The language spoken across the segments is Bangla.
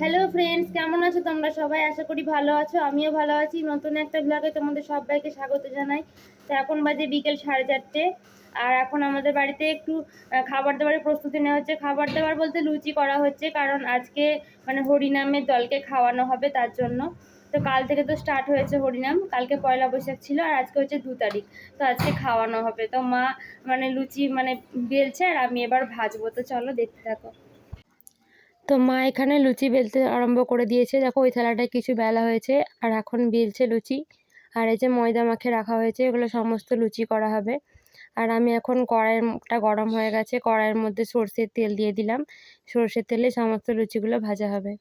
হ্যালো ফ্রেন্ডস কেমন আছো? তোমরা সবাই? আশা করি ভালো আছো। আমিও ভালো আছি। নতুন একটা ব্লগে তোমাদের সবাইকে স্বাগত জানাই। তো এখন বাজে বিকেল সাড়ে চারটে। আর এখন আমাদের বাড়িতে একটু খাবার দাবারের প্রস্তুতি নেওয়া হচ্ছে। খাবার দাবার বলতে লুচি করা হচ্ছে, কারণ আজকে মানে হরিনামের দলকে খাওয়ানো হবে তার জন্য। তো কাল থেকে তো স্টার্ট হয়েছে হরিনাম। কালকে পয়লা বৈশাখ ছিল আর আজকে হচ্ছে দু তারিখ। তো আজকে খাওয়ানো হবে। তো মা মানে লুচি মানে বেলছে আর আমি এবার ভাজবো। তো চলো দেখতে থাকো। তো মা এখানে লুচি বেলতে আরম্ভ করে দিয়েছে। দেখো, ওই থালাটায় কিছু বেলা হয়েছে আর এখন বেলছে লুচি। আর এই যে ময়দা মাখে রাখা হয়েছে, এগুলো সমস্ত লুচি করা হবে। আর আমি এখন কড়াইটা গরম হয়ে গেছে, কড়াইয়ের মধ্যে সর্ষের তেল দিয়ে দিলাম। সর্ষের তেলে সমস্ত লুচিগুলো ভাজা হবে।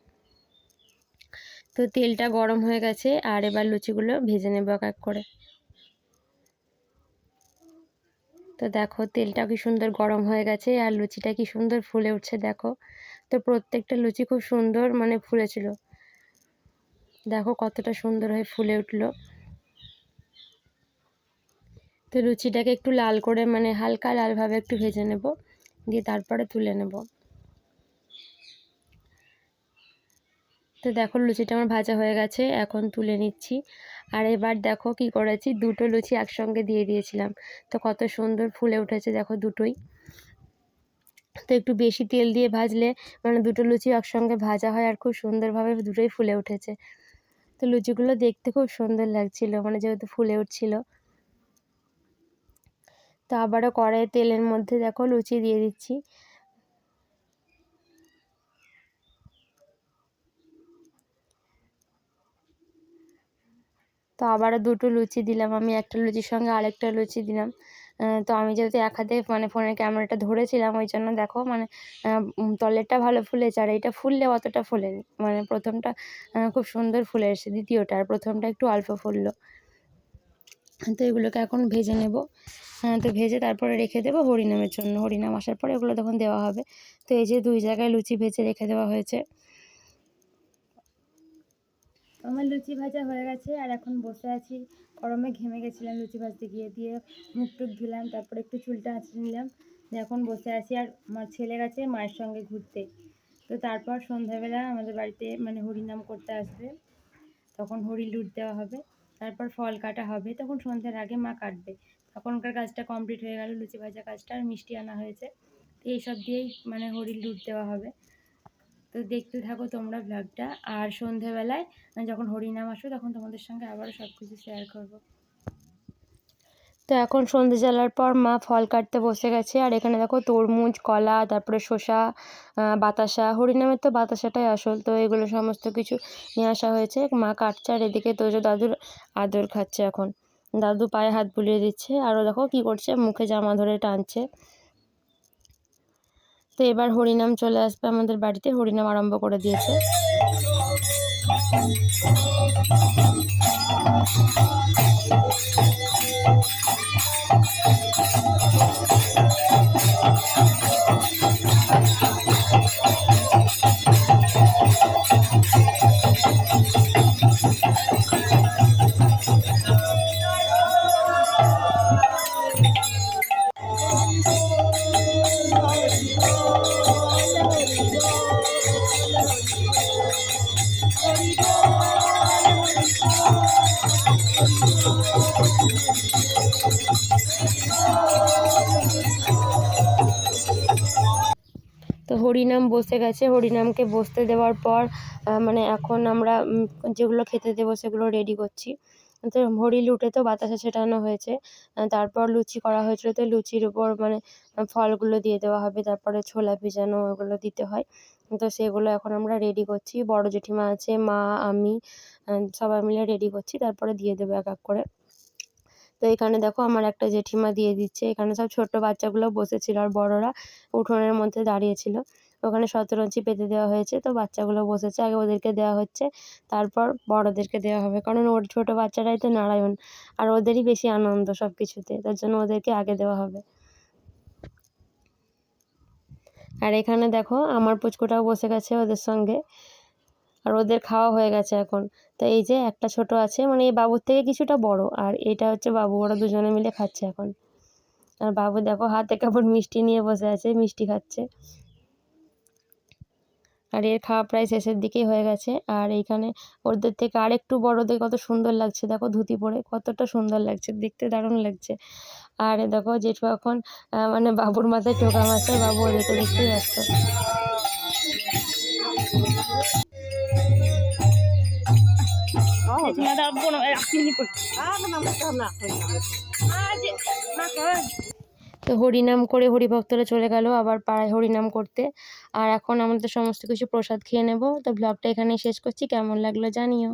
তো তেলটা গরম হয়ে গেছে, আর এবার লুচিগুলো ভেজে নেব এক এক করে। তো দেখো, তেলটা কি সুন্দর গরম হয়ে গেছে, আর লুচিটা কি সুন্দর ফুলে উঠছে, দেখো। তো প্রত্যেকটা লুচি খুব সুন্দর মানে ফুলেছিল। দেখো কতটা সুন্দর হয়ে ফুলে উঠল। তো লুচিটাকে একটু লাল করে মানে হালকা লালভাবে একটু ভেজে নেব, দিয়ে তারপরে তুলে নেব। তো দেখো লুচিটা আমার ভাজা হয়ে গেছে, এখন তুলে নিচ্ছি। আর এবার দেখো কি করেছি, দুটো লুচি একসঙ্গে দিয়ে দিয়েছিলাম। তো কত সুন্দর ফুলে উঠেছে দেখো দুটোই। তো একটু বেশি তেল দিয়ে ভাজলে মানে দুটো লুচি একসঙ্গে ভাজা হয় আর খুব সুন্দরভাবে দুটোই ফুলে উঠেছে। তো লুচিগুলো দেখতে খুব সুন্দর লাগছিল মানে যেহেতু ফুলে উঠছিল। তো আবারও কড়াই তেলের মধ্যে দেখো লুচি দিয়ে দিচ্ছি। তো আবারও দুটো লুচি দিলাম আমি, একটা লুচির সঙ্গে আরেকটা লুচি দিলাম। তো আমি যেহেতু এক হাতে মানে ফোনের ক্যামেরাটা ধরেছিলাম, ওই জন্য দেখো মানে তলেরটা ভালো ফুলেছে আর এইটা ফুললে অতটা ফোলেনি। মানে প্রথমটা খুব সুন্দর ফুলে এসেছে, দ্বিতীয়টা, আর প্রথমটা একটু অল্প ফুললো। তো এগুলোকে এখন ভেজে নেব। তো ভেজে তারপরে রেখে দেবো হরিনামের জন্য। হরিনাম আসার পরে এগুলো তখন দেওয়া হবে। তো এই যে দুই জায়গায় লুচি ভেজে রেখে দেওয়া হয়েছে। আমার লুচি ভাজা হয়ে গেছে, আর এখন বসে আছি। গরমে ঘেমে গেছিলাম লুচি ভাজতে গিয়ে, দিয়ে মুখ টুক ধুলাম, তারপরে একটু চুলটা আঁচড়ে নিলাম। এখন বসে আছি, আর আমার ছেলে গেছে মায়ের সঙ্গে ঘুরতে। তো তারপর সন্ধ্যাবেলা আমাদের বাড়িতে মানে হরিনাম করতে আসবে। তখন হরি লুট দেওয়া হবে, তারপর ফল কাটা হবে। তখন সন্ধ্যার আগে মা কাটবে। তখনকার কাজটা কমপ্লিট হয়ে গেল, লুচি ভাজা কাজটা, আর মিষ্টি আনা হয়েছে। তো এইসব দিয়েই মানে হরি লুট দেওয়া হবে। তো দেখতে থাকো তোমরা ব্লগটা আর সন্ধেবেলায় যখন হরিনাম আসবে, তখন তোমাদের সঙ্গে আবারও সব কিছু শেয়ার করব। তো এখন সন্ধে জ্বালার পর মা ফল কাটতে বসে গেছে। আর এখানে দেখো তরমুজ, কলা, তারপরে শসা বাতাসা। হরিনামের তো বাতাসাটাই আসল। তো এগুলো সমস্ত কিছু নিয়ে আসা হয়েছে। মা কাটছে আর এদিকে তোজো দাদুর আদর খাচ্ছে এখন। দাদু পায়ে হাত বুলিয়ে দিচ্ছে। আরও দেখো কি করছে, মুখে জামা ধরে টানছে। তো এবার হরিনাম চলে আসবে আমাদের বাড়িতে। হরিনাম আরম্ভ করে দিয়েছে। হরিনাম বসে গেছে। হরিনামকে বসতে দেওয়ার পর মানে এখন আমরা যেগুলো খেতে দেবো সেগুলো রেডি করছি। তো হরি লুটে তো বাতাসা ছেটানো হয়েছে। তারপর লুচি করা হয়েছিল। তো লুচির উপর মানে ফলগুলো দিয়ে দেওয়া হবে। তারপরে ছোলা ভিজানো ওগুলো দিতে হয়। তো সেগুলো এখন আমরা রেডি করছি। বড় জেঠিমা আছে, মা, আমি সবাই মিলে রেডি করছি। তারপরে দিয়ে দেবো এক এক করে। তো এখানে দেখো আমার একটা জেঠিমা দিয়ে দিচ্ছে। এখানে সব ছোট বাচ্চাগুলো বসেছিল আর বড়রা উঠোনের মধ্যে দাঁড়িয়েছিল ওখানে শতরঞ্চি পেতে দেওয়া হয়েছে। তো বাচ্চাগুলো বসেছে, আগে ওদেরকে দেওয়া হচ্ছে, তারপর বড়দেরকে দেওয়া হবে। কারণ ওর ছোট বাচ্চারাই তো নারায়ণ, আর ওদেরই বেশি আনন্দ সব কিছুতে তার জন্য ওদেরকে আগে দেওয়া হবে। আর এখানে দেখো, আমার পুচকুটাও বসে গেছে ওদের সঙ্গে, আর ওদের খাওয়া হয়ে গেছে এখন। তো এই যে একটা ছোট আছে মানে এই বাবুর থেকে কিছুটা বড়, আর এটা হচ্ছে বাবু, ওরা দুজনে মিলে খাচ্ছে এখন। আর বাবু দেখো হাতে কেমন মিষ্টি নিয়ে বসে আছে, মিষ্টি খাচ্ছে। আর এর খাওয়া প্রায় শেষের দিকেই হয়ে গেছে আর এইখানে ওদের থেকে আরেকটু বড়দের কত সুন্দর লাগছে দেখো ধুতি পরে কতটা সুন্দর লাগছে দেখতে দারুণ লাগছে আর দেখো জেঠু এখন আহ, মানে বাবুর মাথায় টোকা মারছে বাবু ওদেরকে দেখতেই ব্যস্ত তো হরিনাম করে হরিভক্তরা চলে গেল আবার পাড়ায় হরিনাম করতে। আর এখন আমাদের সমস্ত কিছু প্রসাদ খেয়ে নেব। তো ব্লগটা এখানেই শেষ করছি। কেমন লাগল জানিও।